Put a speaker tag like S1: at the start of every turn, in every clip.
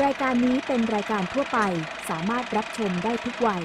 S1: รายการนี้เป็นรายการทั่วไปสามารถรับชมได้ทุกวัย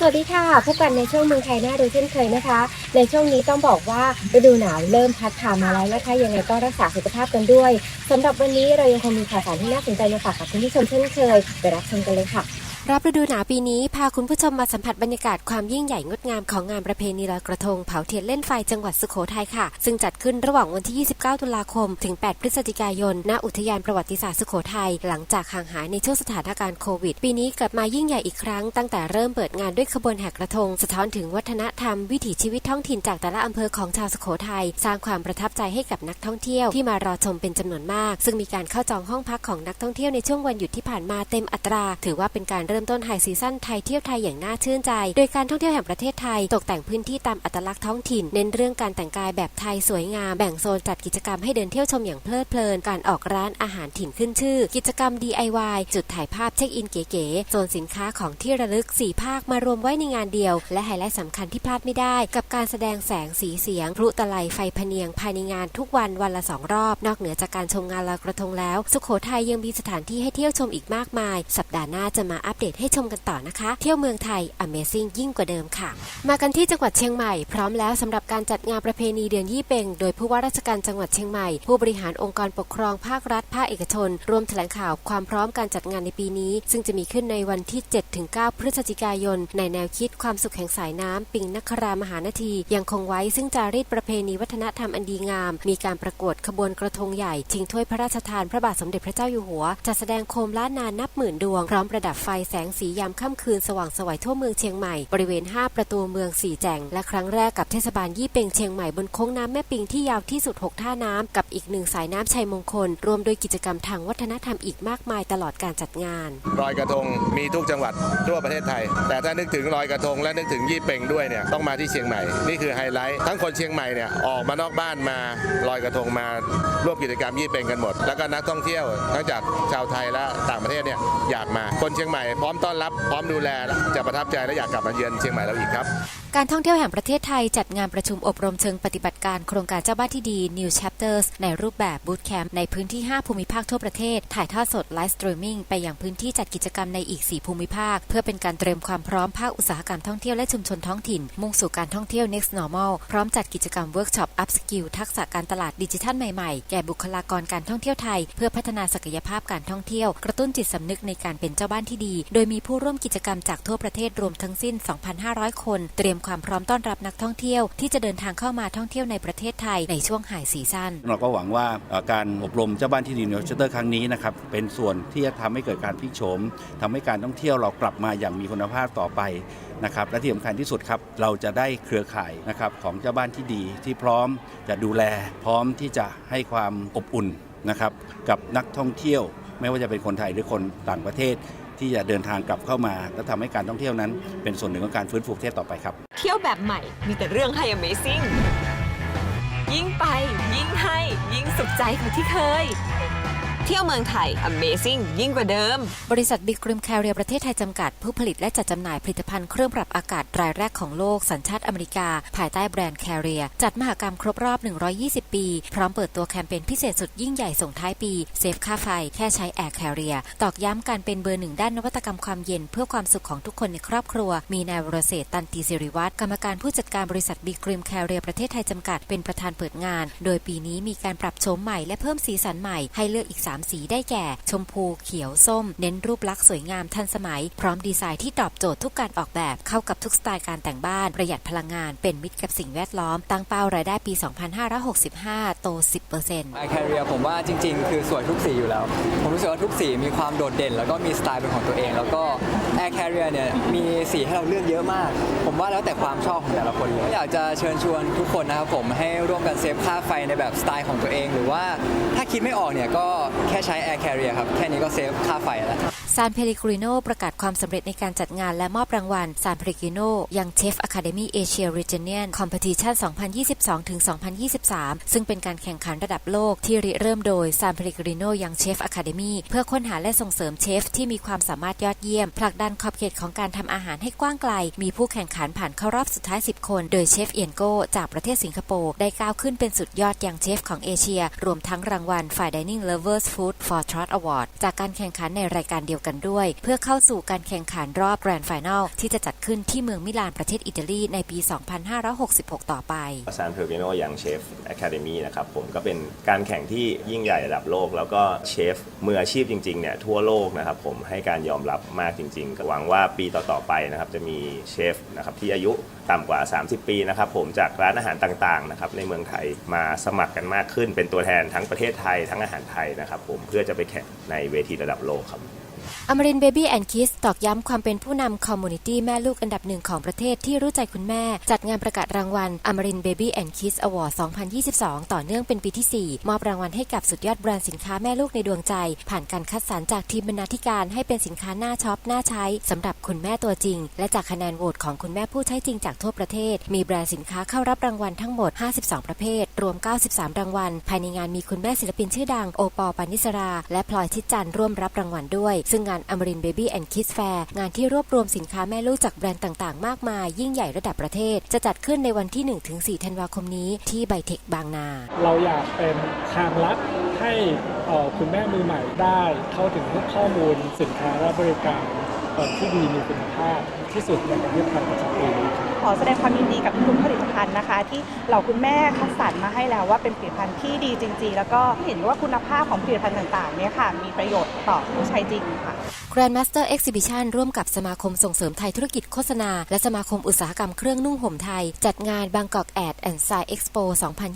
S2: สวัสดีค่ะพบกันในช่วงเมืองไทยน่าดูเช่นเคยนะคะ ในช่วงนี้ต้องบอกว่าฤดูหนาวเริ่มพัดผ่านมาแล้วนะคะยังไงก็รักษาสุขภาพกันด้วยสำหรับวันนี้เรายังคงมีข่าวสารที่น่าสนใจมาฝากกับคุณผู้ชมเช่นเคยไปรับชมกันเลยค่ะ รับฤดูหนาวปีนี้พาคุณผู้ชมมาสัมผัสบรรยากาศความยิ่งใหญ่งดงามของงานประเพณีลอยกระทงเผาเทียนเล่นไฟจังหวัดสุโขทัยค่ะ ซึ่งจัดขึ้นระหว่างวันที่ 29 ตุลาคม ถึง 8 พฤศจิกายน ณ อุทยานประวัติศาสตร์สุโขทัยหลังจากห่างหายในช่วงสถานการณ์โควิด ปีนี้กลับมายิ่งใหญ่อีกครั้งตั้งแต่เริ่มเปิดงานด้วยขบวนแห่กระทง สะท้อนถึงวัฒนธรรมวิถีชีวิตท้องถิ่นจากแต่ละอำเภอของชาวสุโขทัยสร้างความประทับใจให้กับนักท่องเที่ยวที่มารอชมเป็นจำนวนมาก ซึ่งมีการเข้าจองห้องพักของนักท่องเที่ยวในช่วงวันหยุดที่ผ่านมาเต็มอัตรา ถือว่าเป็นการเริ่มริ่มต้นไฮซีซั่นไทยเที่ยวไทยอย่างน่าชื่นใจ โดยการท่องเที่ยวแห่งประเทศไทย ตกแต่งพื้นที่ตามอัตลักษณ์ท้องถิ่น เน้นเรื่องการแต่งกายแบบไทยสวยงาม แบ่งโซนจัดกิจกรรมให้เดินเที่ยวชมอย่างเพลิดเพลิน การออกร้านอาหารถิ่นขึ้นชื่อ กิจกรรม DIY จุดถ่ายภาพเช็คอินเก๋ๆ โซนสินค้าของที่ระลึก 4 ภาคมารวมไว้ในงานเดียว และไฮไลท์สำคัญที่พลาดไม่ได้ กับการแสดงแสงสีเสียงพลุตะไลไฟพเนียงภายในงานทุกวันวันละสองรอบ นอกเหนือจากการชมงานลอยกระทงแล้ว สุโขทัยยังมีสถานที่ให้เที่ยวชมอีกมากมาย สัปดาห์หน้าจะมาอัปเดตให้ชมกันต่อนะคะ เที่ยวเมืองไทย Amazing ยิ่งกว่าเดิมค่ะ มากันที่จังหวัดเชียงใหม่พร้อมแล้วสำหรับการจัดงานประเพณีเดือนยี่เปงโดยผู้ว่าราชการจังหวัดเชียงใหม่ ผู้บริหารองค์กรปกครองภาครัฐภาคเอกชน รวมแถลงข่าวความพร้อมการจัดงานในปีนี้ ซึ่งจะมีขึ้นในวันที่ 7-9 พฤศจิกายน ในแนวคิดความสุขแห่งสายน้ำปิงนครามหานาที ยังคงไว้ซึ่งจารีตประเพณีวัฒนธรรมอันดีงาม มีการประกวดขบวนกระทงใหญ่ชิงถ้วยพระราชทานพระบาทสมเด็จพระเจ้าอยู่หัวจัดแสดงโคมล้านนานนับหมื่นดวงพร้อมประดับไฟแสงสียามค่ำคืนสว่างสวัยทั่วเมืองเชียงใหม่ บริเวณ 5 ประตูเมืองสี่แจงและครั้งแรกกับเทศบาลยี่เปงเชียงใหม่บนโค้งน้ำแม่ปิงที่ยาวที่สุด 6 ท่าน้ำกับอีกหนึ่งสายน้ำชัยมงคล รวมโดวยกิจกรรมทางวัฒนธรรมอีกมากมายตลอดการจัดงาน
S3: ลอยกระทงมีทุกจังหวัดทั่วประเทศไทย แต่ถ้านึกถึงลอยกระทงและนึกถึงยี่เปงด้วยเนี่ยต้องมาที่เชียงใหม่นี่คือไฮไลท์ทั้งคนเชียงใหม่เนี่ยออกมานอกบ้านมาลอยกระทงมาร่วมกิจกรรมยี่เปงกันหมด แล้วก็นักท่องเที่ยวทั้งจากชาวไทยและต่างประเทศเนี่ยอยากมาคนเชียงใหม่พร้อมต้อนรับพร้อมดูแลจะประทับใจและอยากกลับมาเยือนเชียงใหม่เราอีกครับ
S2: การท่องเที่ยวแห่งประเทศไทยจัดงานประชุมอบรมเชิงปฏิบัติการโครงการเจ้าบ้านที่ดี New Chapters ในรูปแบบบูตแคมป์ในพื้นที่ 5 ภูมิภาคทั่วประเทศ ถ่ายทอดสดไลฟ์สตรีมมิ่งไปยังพื้นที่จัดกิจกรรมในอีก 4 ภูมิภาค เพื่อเป็นการเตรียมความพร้อมภาคอุตสาหกรรมท่องเที่ยวและชุมชนท้องถิ่น มุ่งสู่การท่องเที่ยว next normal พร้อมจัดกิจกรรมเวิร์กช็อปอัพสกิลทักษะการตลาดดิจิทัลใหม่ๆ แก่บุคลากรการท่องเที่ยวไทย เพื่อพัฒนาศักยภาพการท่องเที่ยว กระตุ้นจิตสำนึกในการเป็นเจ้าบ้านที่ดี โดยมีผู้ร่วมกิจกรรมจากทั่วประเทศรวมทั้งสิ้น 2,500 คน เตรียมความพร้อมต้อนรับนักท่องเที่ยวที่จะเดินทางเข้ามาท่องเที่ยวในประเทศไทยในช่วงไฮซีซั่น
S4: เราก็หวังว่าการอบรมเจ้าบ้านที่ดินเนลเชเตอร์ครั้งนี้นะครับเป็นส่วนที่จะทำให้เกิดการพลิกโฉมทำให้การท่องเที่ยวเรากลับมาอย่างมีคุณภาพต่อไปนะครับและที่สำคัญที่สุดครับเราจะได้เครือข่ายนะครับของเจ้าบ้านที่ดีที่พร้อมจะดูแล พร้อมที่จะให้ความอบอุ่นนะครับกับนักท่องเที่ยว ไม่ว่าจะเป็นคนไทยหรือคนต่างประเทศที่จะเดินทางกลับเข้ามา และทำให้การท่องเที่ยวนั้น เป็นส่วนหนึ่งของการฟื้นฟูประเทศต่อไปครับ
S5: เที่ยวแบบใหม่มีแต่เรื่องให้ Amazing ยิ่งไป ยิ่งให้ ยิ่งสุขใจกว่าที่เคย เที่ยวเมืองไทย Amazing ยิ่งกว่าเดิม
S2: บริษัทบิ๊กริมแคเรียประเทศไทยจำกัด ผู้ผลิตและจัดจำหน่ายผลิตภัณฑ์เครื่องปรับอากาศรายแรกของโลกสัญชาติอเมริกา ภายใต้แบรนด์แคเรียจัดมหกรรมครบรอบ 120 ปี พร้อมเปิดตัวแคมเปญพิเศษสุดยิ่งใหญ่ส่งท้ายปี เซฟค่าไฟ แค่ใช้แอร์แคเรียตอกย้ำการเป็นเบอร์หนึ่งด้านนวัตกรรมความเย็นเพื่อความสุขของทุกคนในครอบครัว มีนายวรเศษฐ์ตันติสิริวัตรกรรมการผู้จัดการบริษัทบิ๊กริมแคเรียประเทศไทยจำกัดเป็นประธานเปิดงาน โดยปีนี้มีการปรับโฉมใหม่และเพิ่มสีสันใหม่ให้เลือกอีก3สีได้แก่ ชมพูเขียวส้ม เน้นรูปลักษณ์สวยงามทันสมัย พร้อมดีไซน์ที่ตอบโจทย์ทุกการออกแบบ เข้ากับทุกสไตล์การแต่งบ้าน ประหยัดพลังงาน เป็นมิตรกับสิ่งแวดล้อม ตั้งเป้ารายได้ปี 2565 โต 10%
S6: ไอแคเรียผมว่าจริง ๆ คือสวยทุกสีอยู่แล้ว ผมรู้สึกว่าทุกสีมีความโดดเด่น แล้วก็มีสไตล์เป็นของตัวเอง แล้วก็แอร์แคเรียเนี่ยมีสีให้เราเลือกเยอะมาก ผมว่าแล้วแต่ความชอบของแต่ละคนเลยอยากจะเชิญชวนทุกคนนะครับผมให้ร่วมกันเซฟค่าไฟในแบบสไตล์ของตัวเอง หรือว่าถ้าคิดไม่ออกเนี่ยก็แค่ใช้แอร์แคเรียครับ แค่นี้ก็เซฟค่าไฟแล้ว
S2: ซานเพลิกริโนประกาศความสำเร็จในการจัดงานและมอบรางวัลซานเพลิกริโนยังเชฟอะคาเดมี่เอเชียรีเจเนียนคอมเพติชัน2022-2023 ซึ่งเป็นการแข่งขันระดับโลกที่ริเริ่มโดยซานเพลิกริโนยังเชฟอะคาเดมี่เพื่อค้นหาและส่งเสริมเชฟที่มีความสามารถยอดเยี่ยม ผลักดันขอบเขตของการทำอาหารให้กว้างไกล มีผู้แข่งขันผ่านเข้ารอบสุดท้าย 10 คน โดยเชฟเอียนโกจากประเทศสิงคโปร์ได้ก้าวขึ้นเป็นสุดยอดยังเชฟของเอเชีย รวมทั้งรางวัลฝ่าย Dining Lovers Food for Trust Award จากการแข่งขันในรายการเดียวกันด้วย เพื่อเข้าสู่การแข่งขันรอบ Grand Final ที่จะจัดขึ้นที่เมืองมิลานประเทศอิตาลีในปี 2566 ต่อไป
S7: ซานเพลเ i โนยังเชฟอะคาเดมีนะครับผมก็เป็นการแข่งที่ยิ่งใหญ่ระดับโลก แล้วก็เชฟมืออาชีพจริงๆเนี่ยทั่วโลกนะครับผมให้การยอมรับมากจริงๆก็หวังว่าปีต่อๆไปนะครับจะมีเชฟนะครับที่อายุต่ำกว่า 30 ปีนะครับผมจากร้านอาหารต่างๆนะครับในเมืองไทยมาสมัครกันมากขึ้น เป็นตัวแทนทั้งประเทศไทยทั้งอาหารไทยนะครับผมเพื่อจะไปแข่งในเวทีระดับโลกครับ
S2: อมรินเบบี้แอนด์คิสตอกย้ำความเป็นผู้นำคอมมูนิตี้แม่ลูกอันดับหนึ่งของประเทศที่รู้ใจคุณแม่ จัดงานประกาศรางวัลอมรินเบบี้แอนด์คิสอวอร์ด2022 ต่อเนื่องเป็นปีที่ 4 มอบรางวัลให้กับสุดยอดแบรนด์สินค้าแม่ลูกในดวงใจ ผ่านการคัดสรรจากทีมบรรณาธิการให้เป็นสินค้าหน้าช็อปหน้าใช้สำหรับคุณแม่ตัวจริง และจากคะแนนโหวตของคุณแม่ผู้ใช้จริงจากทั่วประเทศ มีแบรนด์สินค้าเข้ารับรางวัลทั้งหมด 52 ประเภท รวม 93 รางวัล ภายในงานมีคุณแม่ศิลปินชื่อดังโอปอปานิสรา และพลอยชิดจันร่วมรับรางวัลด้วยซึ่งงานอมรินเบบี้แอนด์คิสแฟร์งานที่รวบรวมสินค้าแม่ลูกจากแบรนด์ต่างๆ มากมาย ยิ่งใหญ่ระดับประเทศ จะจัดขึ้นในวันที่ 1-4 ธันวาคมนี้ที่ไบเทคบางนา
S8: เราอยากเป็นทางลัดให้คุณแม่มือใหม่ได้เข้าถึงข้อมูลสินค้าและบริการที่ดีมีคุณภาพที่สุดในประเทศไทยประจำปีนี้ครับ
S9: ขอแสดงความยินดีกับทุกผลิตภัณฑ์นะคะ ที่เหล่าคุณแม่คัดสรรมาให้แล้วว่าเป็นผลิตภัณฑ์ที่ดีจริง ๆ แล้วก็เห็นว่าคุณภาพของผลิตภัณฑ์ต่างๆเนี่ยค่ะมีประโยชน์ต่อผู้ใช้จริงค่ะ
S2: Grandmaster Exhibition ร่วมกับสมาคมส่งเสริมไทยธุรกิจโฆษณา และสมาคมอุตสาหกรรมเครื่องนุ่งห่มไทย จัดงาน Bangkok Ad and Sign Expo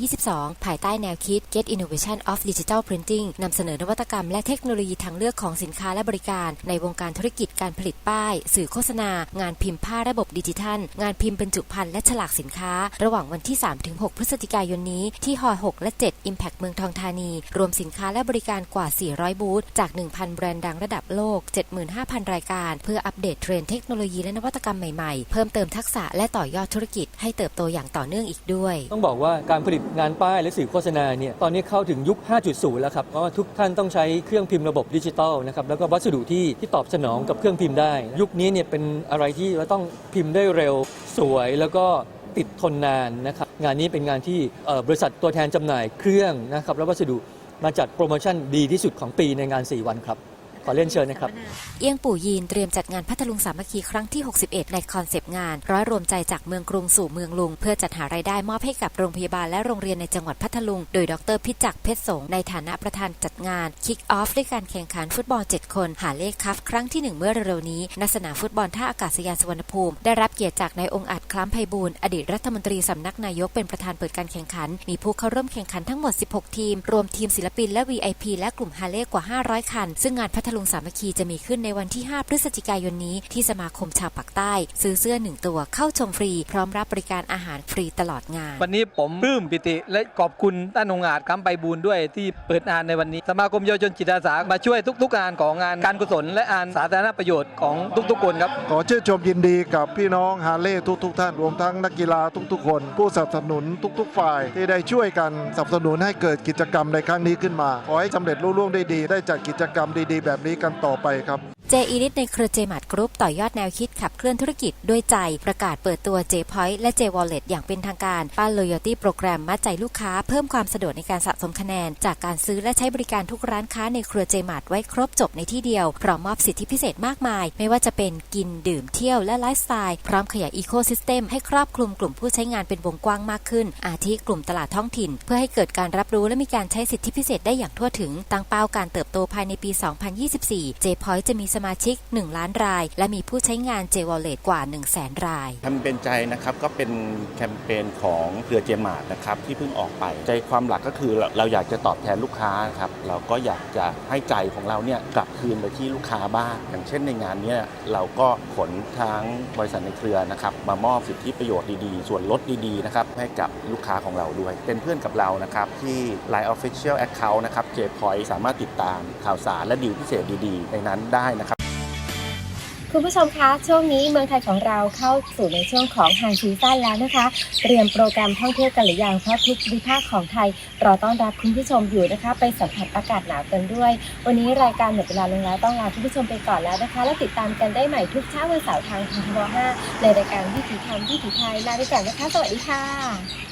S2: 2022 ภายใต้แนวคิด Get Innovation of Digital Printing นำเสนอนวัตกรรมและเทคโนโลยีทางเลือกของสินค้าและบริการ ในวงการธุรกิจการผลิตป้าย สื่อโฆษณา งานพิมพ์ผ้าระบบดิจิทัล งานพิมพ์บรรจุภัณฑ์และฉลากสินค้า ระหว่างวันที่ 3-6 พฤศจิกายนนี้ ที่ฮอ6 และ 7 Impact เมืองทองธานี รวมสินค้าและบริการกว่า 400 บูธ จาก 1,000 แบรนด์ดังระดับโลก 75,000 รายการ เพื่ออัปเดตเทรนเทคโนโลยีและนวัตกรรมใหม่ๆ เพิ่มเติมทักษะและต่อยอดธุรกิจ ให้เติบโตอย่างต่อเนื่องอีกด้วย
S10: ต้องบอกว่าการผลิตงานป้ายและสื่อโฆษณาเนี่ยตอนนี้เข้าถึงยุค 5.0 แล้วครับเพราะว่าทุกท่านต้องใช้เครื่องพิมพ์ระบบดิจิตอลนะครับแล้วก็วัสดุที่ที่ตอบสนองกับเครื่องพิมพ์ได้ ยุคนี้เนี่ยเป็นอะไรที่เราต้องพิมพ์ได้เร็วสวยแล้วก็ติดทนนานนะครับงานนี้เป็นงานที่บริษัทตัวแทนจำหน่ายเครื่องนะครับและวัสดุมาจัดโปรโมชั่นดีที่สุดของปีในงาน 4 วันครับ ขอเรียนเชิญนะครับ
S2: เอียงปู่ยีนเตรียมจัดงานพัทลุงสามัคคีครั้งที่ 61 ในคอนเซปต์งาน ร้อยรวมใจจากเมืองกรุงสู่เมืองลุง เพื่อจัดหารายได้มอบให้กับโรงพยาบาลและโรงเรียนในจังหวัดพัทลุง โดยดรพิจักเพชรสงในฐานะประธานจัดงานคิกออฟด้วยการแข่งขันฟุตบอล 7 คน หาเลขคัฟครั้งที่ 1 เมื่อเร็วๆนี้ณสนามฟุตบอลท่าอากาศยานสุวรรณภูมิ ได้รับเกียรติจากนายองค์อาจคล้ำไพบูลอดีตรัฐมนตรีสำนักนายกเป็นประธานเปิดการแข่งขัน มีผู้เข้าร่วมแข่งขันทั้งหมด 16 ทีม รวมทีมศิลปินและ VIP และกลุ่มฮาเล่กว่า 500 คัน ซึ่งงานพัทลุงสามัคคีจะมีขึ้นในวันที่ 5 พฤศจิกายนนี้ที่สมาคมชาวปากใต้ ซื้อเสื้อ1ตัวเข้าชมฟรี พร้อมรับบริการอาหารฟรีตลอดงาน
S11: วันนี้ผมปลื้มปิติและขอบคุณท่านองค์อาจคำไปบูลย์ด้วยที่เปิดงานในวันนี้ สมาคมเยาวชนจิตอาสามาช่วยทุก ๆ งานของงานการกุศลและงานสาธารณประโยชน์ของทุกๆคนครับ
S12: ขอชื่นชมยินดีกับพี่น้องฮาเล่ทุก ๆ ท่านรวมทั้งนักกีฬาทุก ๆ คน ผู้สนับสนุนทุก ๆ ฝ่าย ที่ได้ช่วยกันสนับสนุนให้เกิดกิจกรรมในครั้งนี้ขึ้นมาขอให้สำเร็จรุ่ร่วงได้ดี ได้จัดกิจกรรมดีๆ แบบนี้กันต่อไปครับ
S2: เจอีลิทในเครือเจมาร์ทกรุ๊ปต่อยอดแนวคิดขับเคลื่อนธุรกิจด้วยใจ ประกาศเปิดตัว J Point และ J Wallet อย่างเป็นทางการ ป้าน Loyalty โปรแกรมมัดใจลูกค้า เพิ่มความสะดวกในการสะสมคะแนน จากการซื้อและใช้บริการทุกร้านค้าในเครือเจมาร์ทไว้ครบจบในที่เดียว พร้อมมอบสิทธิพิเศษมากมาย ไม่ว่าจะเป็นกินดื่มเที่ยวและไลฟ์สไตล์ พร้อมขยายอีโคซิสเต็มให้ครอบคลุมกลุ่มผู้ใช้งานเป็นวงกว้างมากขึ้น อาทิกลุ่มตลาดท้องถิ่น เพื่อให้เกิดการรับรู้และมีการใช้สิทธิพิเศษได้อย่างทั่วถึงตั้งเป้าการเติบโตภายในปี 2024 J Point จะมีสมาชิก 1 ล้านราย และมีผู้ใช้งาน J Wallet กว่า 1 0 0 0 0แสนราย
S13: ทำเป็นใจนะครับก็เป็นแคมเปญของเครือเจมาร์นะครับที่เพิ่งออกไป ใจความหลักก็คือเราอยากจะตอบแทนลูกค้าครับเราก็อยากจะให้ใจของเราเนี่ยกลับคืนไปที่ลูกค้าบ้างอย่างเช่นในงานเนี้เราก็ขนทั้งบริษัทในเครือนะครับมามอบสิทธิประโยชน์ดีๆ ส่วนลดดีๆนะครับให้กับลูกค้าของเราด้วย เป็นเพื่อนกับเรานะครับที่ Line Official Account นะครับ J Point สามารถติดตามข่าวสารและดีลพิเศษดีๆ ในนั้นได้นะครับ
S14: คุณผู้ชมคะช่วงนี้เมืองไทยของเราเข้าสู่ในช่วงของไฮซีซั่นแล้วนะคะเตรียมโปรแกรมท่องเที่ยวกันหรือยังเพราะทุกภูมิภาคของไทยรอต้อนรับคุณผู้ชมอยู่นะคะ ไปสัมผัสอากาศหนาวกันด้วย วันนี้รายการหมดเวลาลงแล้วต้องลาคุณผู้ชมไปก่อนแล้วนะคะ แล้วติดตามกันได้ใหม่ทุกเช้าวันเสาร์ทางททบ5ในรายการวิถีธรรมวิถีไทยลาไปก่อนนะคะสวัสดีค่ะ